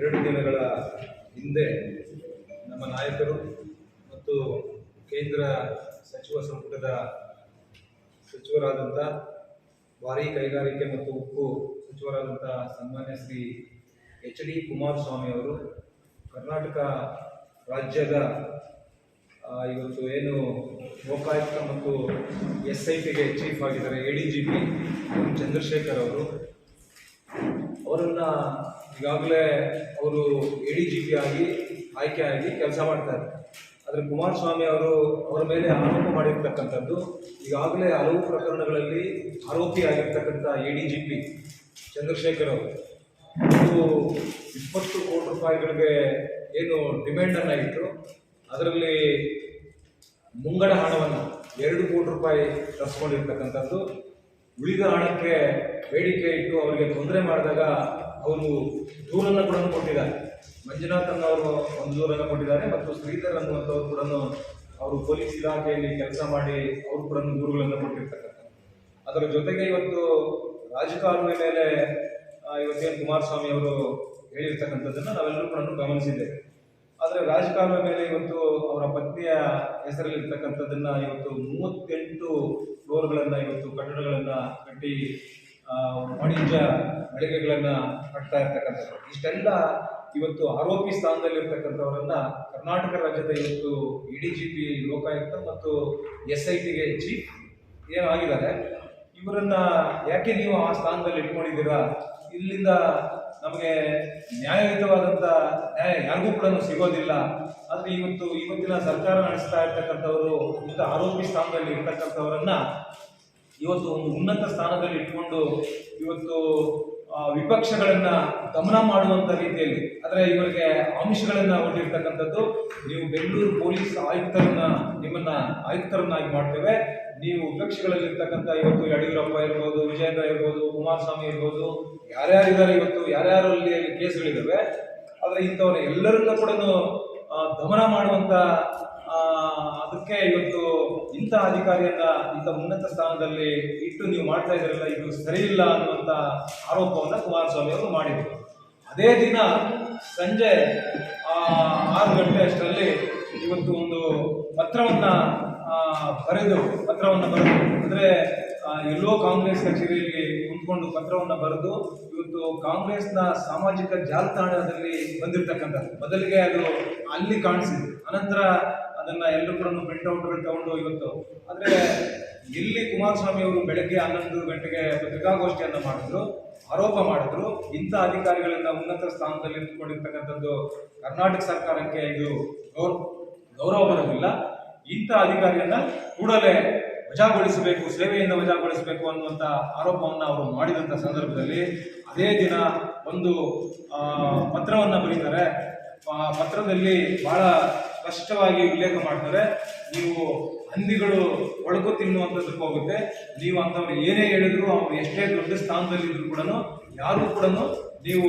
ಎರಡು ದಿನಗಳ ಹಿಂದೆ ನಮ್ಮ ನಾಯಕರು ಮತ್ತು ಕೇಂದ್ರ ಸಚಿವ ಸಂಪುಟದ ಸಚಿವರಾದಂಥ ಭಾರಿ ಕೈಗಾರಿಕೆ ಮತ್ತು ಉಕ್ಕು ಸಚಿವರಾದಂಥ ಸನ್ಮಾನ್ಯ ಶ್ರೀ ಎಚ್ ಡಿ ಕುಮಾರಸ್ವಾಮಿ ಅವರು ಕರ್ನಾಟಕ ರಾಜ್ಯದ ಇವತ್ತು ಏನು ಲೋಕಾಯುಕ್ತ ಮತ್ತು ಎಸ್ ಐ ಪಿಗೆ ಚೀಫ್ ಆಗಿದ್ದಾರೆ, A D G P Chandrashekhar ಅವರು. ಅವರನ್ನು ಈಗಾಗಲೇ ಅವರು ಎ ಡಿ ಜಿ ಪಿ ಆಗಿ ಆಯ್ಕೆ ಆಗಿ ಕೆಲಸ ಮಾಡ್ತಾರೆ ಆದರೆ ಕುಮಾರಸ್ವಾಮಿ ಅವರು ಅವರ ಮೇಲೆ ಆರೋಪ ಮಾಡಿರ್ತಕ್ಕಂಥದ್ದು ಈಗಾಗಲೇ ಹಲವು ಪ್ರಕರಣಗಳಲ್ಲಿ ಆರೋಪಿಯಾಗಿರ್ತಕ್ಕಂಥ A D G P Chandrashekhar ಅವರು. ಇದು ಇಪ್ಪತ್ತು ಕೋಟಿ ರೂಪಾಯಿಗಳಿಗೆ ಏನು ಡಿಮ್ಯಾಂಡನ್ನು ಇಟ್ಟರು ಅದರಲ್ಲಿ ಮುಂಗಡ ಹಣವನ್ನು ಎರಡು ಕೋಟಿ ರೂಪಾಯಿ ತರಿಸ್ಕೊಂಡಿರ್ತಕ್ಕಂಥದ್ದು. ಉಳಿದ ಹಣಕ್ಕೆ ಬೇಡಿಕೆ ಇಟ್ಟು ಅವರಿಗೆ ತೊಂದರೆ ಮಾಡಿದಾಗ ಅವರು ದೂರನ್ನು ಕೂಡ ಕೊಟ್ಟಿದ್ದಾರೆ. ಮಂಜುನಾಥನ್ ಅವರು ಒಂದು ದೂರನ್ನು ಕೊಟ್ಟಿದ್ದಾರೆ ಮತ್ತು ಶ್ರೀಧರ್ ಅನ್ನುವಂಥವ್ರು ಕೂಡ ಅವರು ಪೊಲೀಸ್ ಇಲಾಖೆಯಲ್ಲಿ ಕೆಲಸ ಮಾಡಿ ಅವರು ಕೂಡ ದೂರುಗಳನ್ನು ಕೊಟ್ಟಿರ್ತಕ್ಕಂಥ ಅದರ ಜೊತೆಗೆ ಇವತ್ತು ರಾಜಕಾಲುವೆ ಮೇಲೆ ಇವತ್ತೇನು ಕುಮಾರಸ್ವಾಮಿ ಅವರು ಹೇಳಿರ್ತಕ್ಕಂಥದ್ದನ್ನು ನಾವೆಲ್ಲರೂ ಕೂಡ ಗಮನಿಸಿದ್ದೇವೆ. ಆದರೆ ರಾಜಕಾಲುವೆ ಮೇಲೆ ಇವತ್ತು ಅವರ ಪತ್ನಿಯ ಹೆಸರಲ್ಲಿ ಇರ್ತಕ್ಕಂಥದ್ದನ್ನ ಇವತ್ತು ಮೂವತ್ತೆಂಟು ಫ್ಲೋರ್ಗಳನ್ನು ಇವತ್ತು ಕಟ್ಟಡಗಳನ್ನು ಕಟ್ಟಿ ವಾಣಿಜ್ಯ ಮಳಿಗೆಗಳನ್ನು ಕಟ್ತಾ ಇರ್ತಕ್ಕಂಥದ್ದು ಇಷ್ಟೆಲ್ಲ ಇವತ್ತು ಆರೋಪಿ ಸ್ಥಾನದಲ್ಲಿರ್ತಕ್ಕಂಥವರನ್ನ ಕರ್ನಾಟಕ ರಾಜ್ಯದ ಇವತ್ತು E D G P Lokayukta ಮತ್ತು ಎಸ್ ಐ ಟಿಗೆ ಚೀಫ್ ಏನಾಗಿದ್ದಾರೆ, ಇವರನ್ನ ಯಾಕೆ ನೀವು ಆ ಸ್ಥಾನದಲ್ಲಿ ಇಟ್ಕೊಂಡಿದ್ದೀರಾ? ಇಲ್ಲಿಂದ ನಮಗೆ ನ್ಯಾಯಯುತವಾದಂಥ ನ್ಯಾಯ ಯಾರಿಗೂ ಕೂಡ ಸಿಗೋದಿಲ್ಲ. ಆದರೆ ಇವತ್ತು, ಇವತ್ತಿನ ಸರ್ಕಾರ ನಡೆಸ್ತಾ ಇರ್ತಕ್ಕಂಥವರು ಇಂಥ ಆರೋಪಿ ಸ್ಥಾನದಲ್ಲಿ ಇರ್ತಕ್ಕಂಥವರನ್ನ ಇವತ್ತು ಒಂದು ಉನ್ನತ ಸ್ಥಾನದಲ್ಲಿ ಇಟ್ಕೊಂಡು ಇವತ್ತು ವಿಪಕ್ಷಗಳನ್ನ ದಮನ ಮಾಡುವಂತ ರೀತಿಯಲ್ಲಿ ಅಂದ್ರೆ ಇವರಿಗೆ ಆಮಿಷಗಳನ್ನ ಹೊಂದಿರ್ತಕ್ಕಂಥದ್ದು, ನೀವು ಬೆಂಗಳೂರು ಪೊಲೀಸ್ ಆಯುಕ್ತರನ್ನ, ನಿಮ್ಮನ್ನ ಆಯುಕ್ತರನ್ನಾಗಿ ಮಾಡ್ತೇವೆ. ನೀವು ವಿಪಕ್ಷಗಳಲ್ಲಿರ್ತಕ್ಕಂಥ ಇವತ್ತು ಯಡಿಯೂರಪ್ಪ ಇರ್ಬೋದು ವಿಜೇಂದ್ರ ಇರ್ಬೋದು, ಕುಮಾರಸ್ವಾಮಿ ಇರ್ಬೋದು, ಯಾರ್ಯಾರಿದ್ದಾರೆ ಇವತ್ತು, ಯಾರ್ಯಾರಲ್ಲಿ ಕೇಸ್ಗಳಿದ್ದಾವೆ ಆದರೆ ಇಂಥವ್ರ ಎಲ್ಲರನ್ನ ಕೂಡ ದಮನ ಮಾಡುವಂತ ಅದಕ್ಕೆ ಇವತ್ತು ಇಂಥ ಅಧಿಕಾರಿಯನ್ನ ಇಂಥ ಉನ್ನತ ಸ್ಥಾನದಲ್ಲಿ ಇಟ್ಟು ನೀವು ಮಾಡ್ತಾ ಇದ್ರಲ್ಲ, ಇದು ಸರಿ ಇಲ್ಲ ಅನ್ನುವಂಥ ಆರೋಪವನ್ನು ಕುಮಾರಸ್ವಾಮಿ ಅವರು ಮಾಡಿದರು. ಅದೇ ದಿನ ಸಂಜೆ ಆರು ಗಂಟೆ ಅಷ್ಟರಲ್ಲಿ ಇವತ್ತು ಒಂದು ಪತ್ರವನ್ನ ಬರೆದು, ಪತ್ರವನ್ನು ಬರೆದು, ಅಂದರೆ ಎಲ್ಲೋ ಕಾಂಗ್ರೆಸ್ ಕಚೇರಿಯಲ್ಲಿ ಕುಂತ್ಕೊಂಡು ಪತ್ರವನ್ನು ಬರೆದು ಇವತ್ತು ಕಾಂಗ್ರೆಸ್ನ ಸಾಮಾಜಿಕ ಜಾಲತಾಣದಲ್ಲಿ ಬಂದಿರತಕ್ಕಂಥದ್ದು. ಬದಲಿಗೆ ಅದು ಅಲ್ಲಿ ಕಾಣಿಸಿದೆ. ಅನಂತರ ಅದನ್ನ ಎಲ್ಲರೂ ಕೂಡ ಪ್ರಿಂಟ್ ಔಟ್ಗಳು ತಗೊಂಡು ಇವತ್ತು. ಆದ್ರೆ ಇಲ್ಲಿ ಕುಮಾರಸ್ವಾಮಿ ಅವರು ಬೆಳಗ್ಗೆ ಹನ್ನೊಂದು ಗಂಟೆಗೆ ಪತ್ರಿಕಾಗೋಷ್ಠಿಯನ್ನ ಮಾಡಿದ್ರು, ಆರೋಪ ಮಾಡಿದ್ರು. ಇಂಥ ಅಧಿಕಾರಿಗಳನ್ನ ಉನ್ನತ ಸ್ಥಾನದಲ್ಲಿ ಇಟ್ಟುಕೊಂಡಿರ್ತಕ್ಕಂಥದ್ದು ಕರ್ನಾಟಕ ಸರ್ಕಾರಕ್ಕೆ ಇದು ಗೌರವ ಗೌರವ ಬರೋದಿಲ್ಲ ಇಂಥ ಅಧಿಕಾರಿಯನ್ನ ಕೂಡಲೇ ವಜಾಗೊಳಿಸಬೇಕು, ಸೇವೆಯಿಂದ ವಜಾಗೊಳಿಸಬೇಕು ಅನ್ನುವಂಥ ಆರೋಪವನ್ನು ಅವರು ಮಾಡಿದಂಥ ಸಂದರ್ಭದಲ್ಲಿ ಅದೇ ದಿನ ಒಂದು ಪತ್ರವನ್ನು ಬರೀತಾರೆ. ಪತ್ರದಲ್ಲಿ ಬಹಳ ಸ್ಪಷ್ಟವಾಗಿ ಉಲ್ಲೇಖ ಮಾಡ್ತಾರೆ. ನೀವು ಹಂದಿಗಳು ಒಳಕು ತಿನ್ನುವಂಥದ್ದಕ್ಕೆ ಹೋಗುತ್ತೆ. ನೀವು ಅಂತವ್ರು ಏನೇ ಹೇಳಿದ್ರು ಅವ್ರು ಎಷ್ಟೇ ದೊಡ್ಡ ಸ್ಥಾನದಲ್ಲಿ ಇದ್ರು ಕೂಡ ಯಾರು ಕೂಡ ನೀವು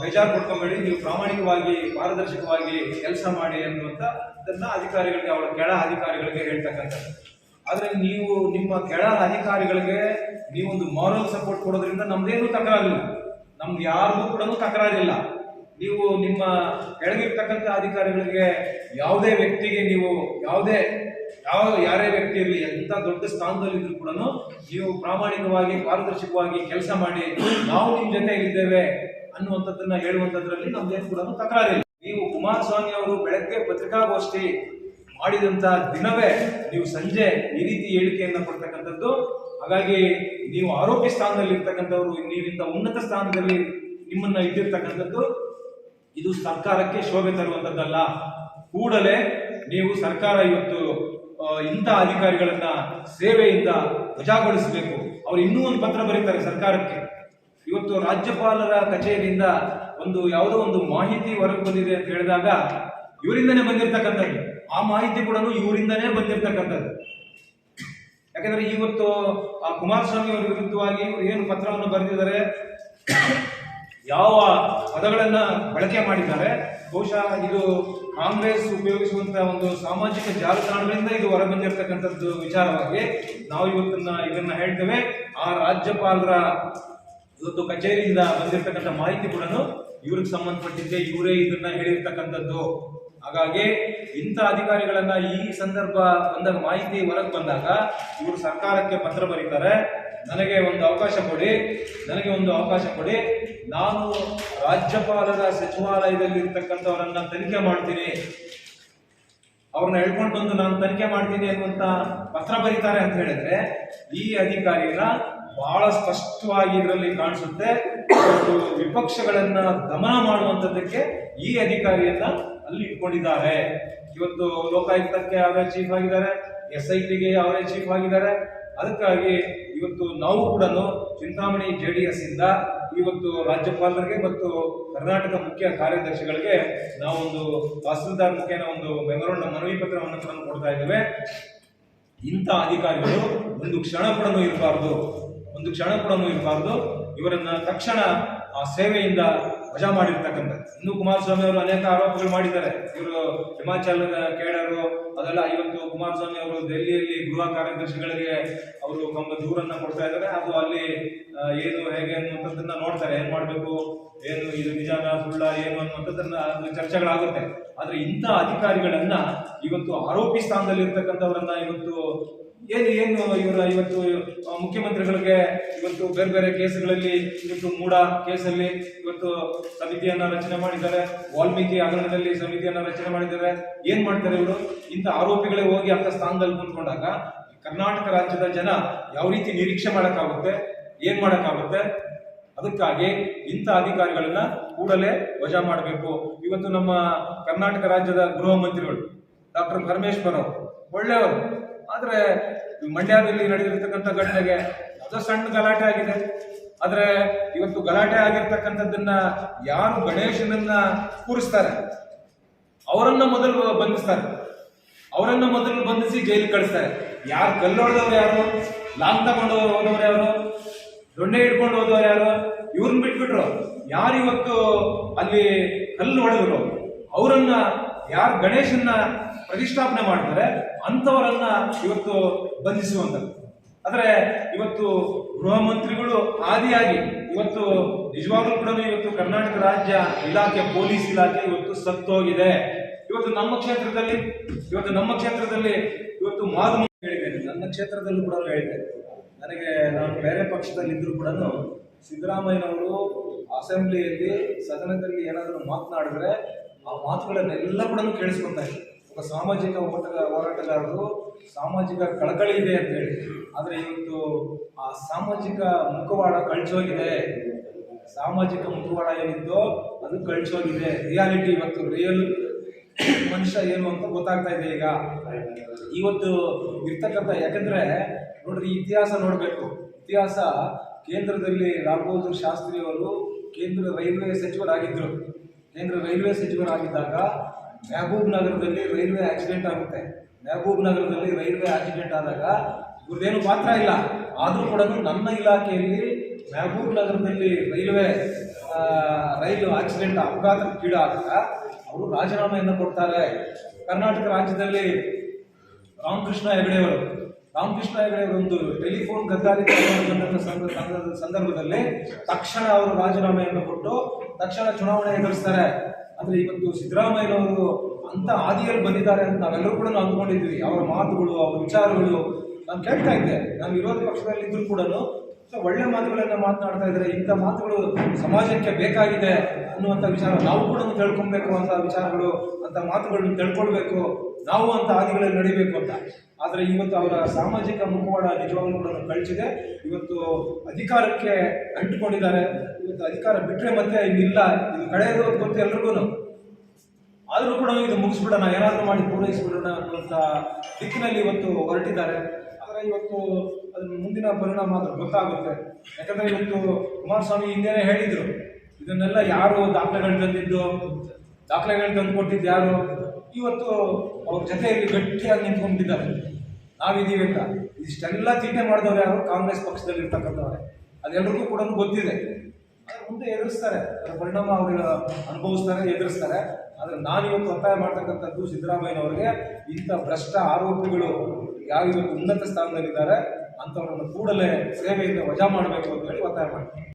ಬೇಜಾರು ಪಡ್ಕೊಂಬೇಡಿ. ನೀವು ಪ್ರಾಮಾಣಿಕವಾಗಿ, ಪಾರದರ್ಶಕವಾಗಿ ಕೆಲಸ ಮಾಡಿ ಅನ್ನುವಂಥ ಅದನ್ನ ಅಧಿಕಾರಿಗಳಿಗೆ ಅವಳ ಕೆಳ ಅಧಿಕಾರಿಗಳಿಗೆ ಹೇಳ್ತಕ್ಕಂಥದ್ದು. ಆದರೆ ನೀವು ನಿಮ್ಮ ಕೆಳ ಅಧಿಕಾರಿಗಳಿಗೆ ನೀವೊಂದು ಮಾರಲ್ ಸಪೋರ್ಟ್ ಕೊಡೋದ್ರಿಂದ ನಮ್ದೇನು ತಕರಾರಿಲ್ಲ. ನಮ್ದು ಯಾರಿಗೂ ಕೂಡ ತಕರಾರಿಲ್ಲ. ನೀವು ನಿಮ್ಮ ಕೆಳಗಿರ್ತಕ್ಕಂಥ ಅಧಿಕಾರಿಗಳಿಗೆ ಯಾವುದೇ ವ್ಯಕ್ತಿಗೆ ನೀವು ಯಾವುದೇ, ಯಾವ, ಯಾರೇ ವ್ಯಕ್ತಿ ಇರಲಿ, ಎಂಥ ದೊಡ್ಡ ಸ್ಥಾನದಲ್ಲಿ ಇದ್ರು ಕೂಡ ನೀವು ಪ್ರಾಮಾಣಿಕವಾಗಿ, ಪಾರದರ್ಶಕವಾಗಿ ಕೆಲಸ ಮಾಡಿ ನಾವು ನಿಮ್ಮ ಜೊತೆ ಇದ್ದೇವೆ ಅನ್ನುವಂಥದ್ದನ್ನ ಹೇಳುವಂಥದ್ರಲ್ಲಿ ನಮ್ದೇನು ಕೂಡ ತಕರಾರಿಲ್ಲ. ನೀವು ಕುಮಾರಸ್ವಾಮಿ ಅವರು ಬೆಳಗ್ಗೆ ಪತ್ರಿಕಾಗೋಷ್ಠಿ ಮಾಡಿದಂತ ದಿನವೇ ನೀವು ಸಂಜೆ ಈ ರೀತಿ ಹೇಳಿಕೆಯನ್ನ ಕೊಡ್ತಕ್ಕಂಥದ್ದು. ಹಾಗಾಗಿ ನೀವು ಆರೋಪಿ ಸ್ಥಾನದಲ್ಲಿ ಇರ್ತಕ್ಕಂಥವ್ರು ನೀವಿಂತ ಉನ್ನತ ಸ್ಥಾನದಲ್ಲಿ ನಿಮ್ಮನ್ನ ಇಟ್ಟಿರ್ತಕ್ಕಂಥದ್ದು. ಇದು ಸರ್ಕಾರಕ್ಕೆ ಶೋಭೆ ತರುವಂಥದ್ದಲ್ಲ. ಕೂಡಲೇ ನೀವು ಸರ್ಕಾರ ಇವತ್ತು ಇಂಥ ಅಧಿಕಾರಿಗಳನ್ನ ಸೇವೆಯಿಂದ ವಜಾಗೊಳಿಸಬೇಕು. ಅವರು ಇನ್ನೂ ಒಂದು ಪತ್ರ ಬರೀತಾರೆ ಸರ್ಕಾರಕ್ಕೆ. ಇವತ್ತು ರಾಜ್ಯಪಾಲರ ಕಚೇರಿಯಿಂದ ಒಂದು ಯಾವುದೋ ಒಂದು ಮಾಹಿತಿ ಹೊರಗೆ ಬಂದಿದೆ ಅಂತ ಹೇಳಿದಾಗ ಇವರಿಂದನೇ ಬಂದಿರತಕ್ಕಂಥದ್ದು. ಆ ಮಾಹಿತಿ ಕೂಡ ಇವರಿಂದನೇ ಬಂದಿರತಕ್ಕಂಥದ್ದು. ಯಾಕಂದ್ರೆ ಇವತ್ತು, ಆ ಕುಮಾರಸ್ವಾಮಿ ಅವರ ವಿರುದ್ಧವಾಗಿ ಇವರು ಏನು ಪತ್ರವನ್ನು ಬರೆದಿದ್ದಾರೆ ಯಾವ ಪದಗಳನ್ನ ಬಳಕೆ ಮಾಡಿದ್ದಾರೆ, ಬಹುಶಃ ಇದು ಕಾಂಗ್ರೆಸ್ ಉಪಯೋಗಿಸುವಂತ ಒಂದು ಸಾಮಾಜಿಕ ಜಾಲತಾಣಗಳಿಂದ ಇದು ಹೊರಬಂದಿರತಕ್ಕಂಥದ್ದು ವಿಚಾರವಾಗಿ ನಾವು ಇವತ್ತನ್ನ ಇದನ್ನ ಹೇಳ್ತೇವೆ. ಆ ರಾಜ್ಯಪಾಲರ ಇವತ್ತು ಕಚೇರಿಯಿಂದ ಬಂದಿರತಕ್ಕಂಥ ಮಾಹಿತಿ ಕೂಡ ಇವ್ರಿಗೆ ಸಂಬಂಧಪಟ್ಟಿದ್ದೆ, ಇವರೇ ಇದನ್ನ ಹೇಳಿರ್ತಕ್ಕಂಥದ್ದು. ಹಾಗಾಗಿ ಇಂಥ ಅಧಿಕಾರಿಗಳನ್ನ ಈ ಸಂದರ್ಭ ಬಂದಾಗ, ಮಾಹಿತಿ ಹೊರಗೆ ಬಂದಾಗ ಇವರು ಸರ್ಕಾರಕ್ಕೆ ಪತ್ರ ಬರೀತಾರೆ. ನನಗೆ ಒಂದು ಅವಕಾಶ ಕೊಡಿ, ನನಗೆ ಒಂದು ಅವಕಾಶ ಕೊಡಿ. ನಾನು ರಾಜ್ಯಪಾಲರ ಸಚಿವಾಲಯದಲ್ಲಿ ಇರ್ತಕ್ಕಂಥವರನ್ನ ತನಿಖೆ ಮಾಡ್ತೀನಿ. ಅವ್ರನ್ನ ಹೇಳ್ಕೊಂಡು ಬಂದು ನಾನು ತನಿಖೆ ಮಾಡ್ತೀನಿ ಅನ್ನುವಂತ ಪತ್ರ ಬರೀತಾರೆ ಅಂತ ಹೇಳಿದ್ರೆ, ಈ ಅಧಿಕಾರಿನ ಬಹಳ ಸ್ಪಷ್ಟವಾಗಿ ಇದರಲ್ಲಿ ಕಾಣಿಸುತ್ತೆ. ವಿಪಕ್ಷಗಳನ್ನ ದಮನ ಮಾಡುವಂಥದ್ದಕ್ಕೆ ಈ ಅಧಿಕಾರಿಯನ್ನ ಅಲ್ಲಿ ಇಟ್ಕೊಂಡಿದ್ದಾರೆ. ಇವತ್ತು ಲೋಕಾಯುಕ್ತಕ್ಕೆ ಅವರೇ ಚೀಫ್ ಆಗಿದ್ದಾರೆ ಎಸ್ ಐ ಟಿಗೆ ಅವರೇ ಚೀಫ್ ಆಗಿದ್ದಾರೆ. ಅದಕ್ಕಾಗಿ ಇವತ್ತು ನಾವು ಕೂಡ ಚಿಂತಾಮಣಿ ಜೆ ಡಿ ಎಸ್ ಇಂದ ಇವತ್ತು ರಾಜ್ಯಪಾಲರಿಗೆ ಮತ್ತು ಕರ್ನಾಟಕ ಮುಖ್ಯ ಕಾರ್ಯದರ್ಶಿಗಳಿಗೆ ನಾವೊಂದು ತಹಸೀಲ್ದಾರ್ ಮುಖೇನ ಒಂದು ಮೆಮೊರಾಂಡಮ್ ಮನವಿ ಪತ್ರವನ್ನು ಕೂಡ ಕೊಡ್ತಾ ಇದ್ದೇವೆ. ಇಂಥ ಅಧಿಕಾರಿಗಳು ಒಂದು ಕ್ಷಣ ಕೂಡ ಇರಬಾರ್ದು. ಒಂದು ಕ್ಷಣ ಕೂಡ ಇರಬಾರ್ದು. ಇವರನ್ನ ತಕ್ಷಣ ಆ ಸೇವೆಯಿಂದ ವಜಾ ಮಾಡಿರ್ತಕ್ಕಂಥದ್ದು. ಇನ್ನು ಕುಮಾರಸ್ವಾಮಿ ಅವರು ಅನೇಕ ಆರೋಪಗಳು ಮಾಡಿದ್ದಾರೆ. ಇವರು ಹಿಮಾಚಲದ ಕೇಳರು ಅದೆಲ್ಲ ಇವತ್ತು ಕುಮಾರಸ್ವಾಮಿ ಅವರು ದೆಹಲಿಯಲ್ಲಿ ಗೃಹ ಕಾರ್ಯದರ್ಶಿಗಳಿಗೆ ಅವರು ತಮ್ಮ ದೂರನ್ನ ಕೊಡ್ತಾ ಇದ್ದಾರೆ. ಅದು ಅಲ್ಲಿ ಏನು, ಹೇಗೆ ಅನ್ನುವಂಥದ್ದನ್ನ ನೋಡ್ತಾರೆ. ಏನ್ ಮಾಡ್ಬೇಕು? ಏನು ಇದು ನಿಜಾನ ಸುಳ್ಳ, ಏನು ಅನ್ನುವಂಥದ್ದನ್ನ ಚರ್ಚೆಗಳಾಗುತ್ತೆ. ಆದ್ರೆ ಇಂಥ ಅಧಿಕಾರಿಗಳನ್ನ ಇವತ್ತು ಆರೋಪಿ ಸ್ಥಾನದಲ್ಲಿ ಇರ್ತಕ್ಕಂಥವರನ್ನ ಇವತ್ತು ಏನು ಏನು ಇವರ ಇವತ್ತು ಮುಖ್ಯಮಂತ್ರಿಗಳಿಗೆ ಇವತ್ತು ಬೇರೆ ಬೇರೆ ಕೇಸ್ಗಳಲ್ಲಿ ಇವತ್ತು ಮೂಡ ಕೇಸಲ್ಲಿ ಇವತ್ತು ಸಮಿತಿಯನ್ನ ರಚನೆ ಮಾಡಿದ್ದಾರೆ, ವಾಲ್ಮೀಕಿ ಹಗರಣದಲ್ಲಿ ಸಮಿತಿಯನ್ನ ರಚನೆ ಮಾಡಿದ್ದಾರೆ. ಏನ್ ಮಾಡ್ತಾರೆ ಇವರು? ಇಂಥ ಆರೋಪಿಗಳೇ ಹೋಗಿ ಅಂತ ಸ್ಥಾನದಲ್ಲಿ ಕುಂತ್ಕೊಂಡಾಗ ಕರ್ನಾಟಕ ರಾಜ್ಯದ ಜನ ಯಾವ ರೀತಿ ನಿರೀಕ್ಷೆ ಮಾಡೋಕ್ಕಾಗುತ್ತೆ, ಏನ್ ಮಾಡಕ್ಕಾಗುತ್ತೆ? ಅದಕ್ಕಾಗಿ ಇಂಥ ಅಧಿಕಾರಿಗಳನ್ನ ಕೂಡಲೇ ವಜಾ ಮಾಡಬೇಕು. ಇವತ್ತು ನಮ್ಮ ಕರ್ನಾಟಕ ರಾಜ್ಯದ ಗೃಹ ಮಂತ್ರಿಗಳು ಡಾಕ್ಟರ್ ಪರಮೇಶ್ವರ್ ಅವರು ಒಳ್ಳೆಯವರು. ಆದರೆ ಮಂಡ್ಯದಲ್ಲಿ ನಡೆದಿರ್ತಕ್ಕಂಥ ಘಟನೆಗೆ ಅದು ಸಣ್ಣ ಗಲಾಟೆ ಆಗಿದೆ. ಆದರೆ ಇವತ್ತು ಗಲಾಟೆ ಆಗಿರ್ತಕ್ಕಂಥದ್ದನ್ನ ಯಾರು ಗಣೇಶನನ್ನ ಕೂರಿಸ್ತಾರೆ? ಅವರನ್ನ ಮೊದಲು ಬಂಧಿಸ್ತಾರೆ. ಅವರನ್ನ ಮೊದಲು ಬಂಧಿಸಿ ಜೈಲಿಗೆ ಕಳಿಸ್ತಾರೆ. ಯಾರು ಕಲ್ಲೊಡೆದವ್ರು ಯಾರು? ಲಾಂಗ್ ತಗೊಂಡು ಹೋದವ್ರು ಯಾರು? ದೊಣ್ಣೆ ಹಿಡ್ಕೊಂಡು ಹೋದವ್ರು ಯಾರು? ಇವ್ರನ್ನ ಬಿಟ್ಬಿಟ್ರು. ಯಾರು ಇವತ್ತು ಅಲ್ಲಿ ಕಲ್ಲು ಹೊಡೆದ್ರು? ಅವರನ್ನ ಯಾರು ಗಣೇಶನ್ನ ಪ್ರತಿಷ್ಠಾಪನೆ ಮಾಡ್ತಾರೆ, ಅಂಥವರನ್ನ ಇವತ್ತು ಬಂಧಿಸುವಂಥದ್ದು. ಆದರೆ ಇವತ್ತು ಗೃಹ ಮಂತ್ರಿಗಳು ಆದಿಯಾಗಿ, ಇವತ್ತು ನಿಜವಾಗ್ಲೂ ಕೂಡ ಇವತ್ತು ಕರ್ನಾಟಕ ರಾಜ್ಯ ಇಲಾಖೆ, ಪೊಲೀಸ್ ಇಲಾಖೆ ಇವತ್ತು ಸತ್ತೋಗಿದೆ. ಇವತ್ತು ನಮ್ಮ ಕ್ಷೇತ್ರದಲ್ಲಿ, ಇವತ್ತು ನಮ್ಮ ಕ್ಷೇತ್ರದಲ್ಲಿ ಇವತ್ತು ಮಾತು ಹೇಳಿದ್ದೇನೆ. ನನ್ನ ಕ್ಷೇತ್ರದಲ್ಲೂ ಕೂಡ ಹೇಳಿದ್ದೇನೆ. ನನಗೆ ನಾನು ಬೇರೆ ಪಕ್ಷದಲ್ಲಿ ಇದ್ರು ಕೂಡ ಸಿದ್ದರಾಮಯ್ಯನವರು ಅಸೆಂಬ್ಲಿಯಲ್ಲಿ ಸದನದಲ್ಲಿ ಏನಾದರೂ ಮಾತನಾಡಿದ್ರೆ ಆ ಮಾತುಗಳನ್ನೆಲ್ಲ ಕೂಡ ಕೇಳಿಸ್ಕೊತಾ ಇದ್ರು. ಒಬ್ಬ ಸಾಮಾಜಿಕ ಹೋರಾಟ ಹೋರಾಟಗಾರರು ಸಾಮಾಜಿಕ ಕಳಕಳಿ ಇದೆ ಅಂತ ಆದರೆ ಆದ್ರೆ ಇವತ್ತು ಆ ಸಾಮಾಜಿಕ ಮುಖವಾಡ ಕಳ್ಚೋಗಿದೆ. ಸಾಮಾಜಿಕ ಮುಖವಾಡ ಏನಿತ್ತೋ ಅದು ಕಳ್ಚೋಗಿದೆ. ರಿಯಾಲಿಟಿ ಇವತ್ತು ರಿಯಲ್ ಮನುಷ್ಯ ಏನು ಅಂತ ಗೊತ್ತಾಗ್ತಾ ಇದೆ ಈಗ. ಇವತ್ತು ಇರ್ತಕ್ಕಂಥ, ಯಾಕಂದ್ರೆ ನೋಡ್ರಿ, ಇತಿಹಾಸ ನೋಡಬೇಕು. ಇತಿಹಾಸ ಕೇಂದ್ರದಲ್ಲಿ ಲಾಲ್ ಬಹದ್ದೂರ್ ಶಾಸ್ತ್ರಿ ಅವರು ಕೇಂದ್ರ ರೈಲ್ವೆ ಸಚಿವರಾಗಿದ್ದರು ಕೇಂದ್ರ ರೈಲ್ವೆ ಸಚಿವರಾಗಿದ್ದಾಗ ಮೆಹಬೂಬ್ ನಗರದಲ್ಲಿ ರೈಲ್ವೆ ಆಕ್ಸಿಡೆಂಟ್ ಆಗುತ್ತೆ. ಮೆಹಬೂಬ್ ನಗರದಲ್ಲಿ ರೈಲ್ವೆ ಆಕ್ಸಿಡೆಂಟ್ ಆದಾಗ ಇವ್ರದ್ದೇನು ಪಾತ್ರ ಇಲ್ಲ. ಆದರೂ ಕೂಡ ನಮ್ಮ ಇಲಾಖೆಯಲ್ಲಿ ಮೆಹಬೂಬ್ ನಗರದಲ್ಲಿ ರೈಲ್ವೆ ರೈಲು ಆಕ್ಸಿಡೆಂಟ್ ಅಪಘಾತಕ್ಕೀಡಾದಾಗ ಅವರು ರಾಜೀನಾಮೆಯನ್ನು ಕೊಡ್ತಾರೆ. ಕರ್ನಾಟಕ ರಾಜ್ಯದಲ್ಲಿ ರಾಮಕೃಷ್ಣ ಹೆಗಡೆಯವರು, ರಾಮಕೃಷ್ಣ ಒಂದು ಟೆಲಿಫೋನ್ ಸಂದ- ಸಂದರ್ಭದಲ್ಲಿ ತಕ್ಷಣ ಅವರು ರಾಜೀನಾಮೆಯನ್ನು ಕೊಟ್ಟು ತಕ್ಷಣ ಚುನಾವಣೆ ಎದುರಿಸ್ತಾರೆ. ಆದರೆ ಇವತ್ತು ಸಿದ್ದರಾಮಯ್ಯನವರು ಅಂತ ಹಾದಿಯಲ್ಲಿ ಬಂದಿದ್ದಾರೆ ಅಂತ ನಾವೆಲ್ಲರೂ ಕೂಡ ಅಂದ್ಕೊಂಡಿದ್ವಿ ಅವರ ಮಾತುಗಳು, ಅವರ ವಿಚಾರಗಳು. ನಾನು ಕೇಳ್ತಾ ಇದ್ದೆ. ನಾನು ವಿರೋಧ ಪಕ್ಷದಲ್ಲಿ ಇದ್ರು ಕೂಡ ಒಳ್ಳೆ ಮಾತುಗಳನ್ನ ಮಾತನಾಡ್ತಾ ಇದ್ದಾರೆ. ಇಂಥ ಮಾತುಗಳು ಸಮಾಜಕ್ಕೆ ಬೇಕಾಗಿದೆ ಅನ್ನುವಂಥ ವಿಚಾರ ನಾವು ಕೂಡ ತಿಳ್ಕೊಬೇಕು ಅಂತ ವಿಚಾರಗಳು, ಅಂತ ಮಾತುಗಳನ್ನ ತಿಳ್ಕೊಳ್ಬೇಕು. ನಾವು ಅಂತ ಹಾದಿಗಳಲ್ಲಿ ನಡಿಬೇಕು ಅಂತ. ಆದರೆ ಇವತ್ತು ಅವರ ಸಾಮಾಜಿಕ ಮುಖವಾಡ ನಿಜವಾಗ್ಲೂ ಕೂಡ ಕಳಿಸಿದೆ ಇವತ್ತು ಅಧಿಕಾರಕ್ಕೆ ಅಂಟಿಕೊಂಡಿದ್ದಾರೆ. ಇವತ್ತು ಅಧಿಕಾರ ಬಿಟ್ಟರೆ ಮತ್ತೆ ಇಲ್ಲ ಇದು ಕಳೆಯೋದು ಗೊತ್ತು ಎಲ್ರಿಗೂ. ಆದರೂ ಕೂಡ ಇದು ಮುಗಿಸ್ಬಿಡೋಣ. ಏನಾದರೂ ಮಾಡಿ ಪೂರೈಸ್ಬಿಡೋಣ ಅನ್ನುವಂಥ ದಿಕ್ಕಿನಲ್ಲಿ ಇವತ್ತು ಹೊರಟಿದ್ದಾರೆ. ಆದರೆ ಇವತ್ತು ಅದ್ರ ಮುಂದಿನ ಪರಿಣಾಮ ಅದು ಗೊತ್ತಾಗುತ್ತೆ. ಯಾಕಂದ್ರೆ ಇವತ್ತು ಕುಮಾರಸ್ವಾಮಿ ಹಿಂದೆನೇ ಹೇಳಿದ್ರು, ಇದನ್ನೆಲ್ಲ ಯಾರು ದಾಖಲೆಗಳು ತಂದಿದ್ದು? ದಾಖಲೆಗಳು ತಂದು ಕೊಟ್ಟಿದ್ದು ಯಾರು? ಇವತ್ತು ಅವ್ರ ಜೊತೆಯಲ್ಲಿ ಗಟ್ಟಿಯಾಗಿ ನಿಂತ್ಕೊಂಡಿದ್ದಾರೆ ನಾವಿದ್ದೀವಿ ಅಂತ. ಇಷ್ಟೆಲ್ಲ ಚಿಂತೆ ಮಾಡಿದವ್ರು ಯಾರು? ಕಾಂಗ್ರೆಸ್ ಪಕ್ಷದಲ್ಲಿ ಇರ್ತಕ್ಕಂಥವ್ರೆ ಅದೆಲ್ಲರಿಗೂ ಕೂಡ ಗೊತ್ತಿದೆ. ಆದ್ರೆ ಮುಂದೆ ಎದುರಿಸ್ತಾರೆ. ಅದರ ಪರಿಣಾಮ ಅವರು ಅನುಭವಿಸ್ತಾರೆ, ಎದುರಿಸ್ತಾರೆ. ಆದ್ರೆ ನಾನಿವತ್ತು ಒತ್ತಾಯ ಮಾಡ್ತಕ್ಕಂಥದ್ದು ಸಿದ್ದರಾಮಯ್ಯನವರಿಗೆ ಇಂಥ ಭ್ರಷ್ಟ ಆರೋಪಿಗಳು ಯಾವ ಇವತ್ತು ಉನ್ನತ ಸ್ಥಾನದಲ್ಲಿದ್ದಾರೆ ಅಂಥವ್ರನ್ನ ಕೂಡಲೇ ಸೇವೆಯಿಂದ ವಜಾ ಮಾಡಬೇಕು ಅಂತ ಹೇಳಿ ಒತ್ತಾಯ ಮಾಡ್ತೀನಿ.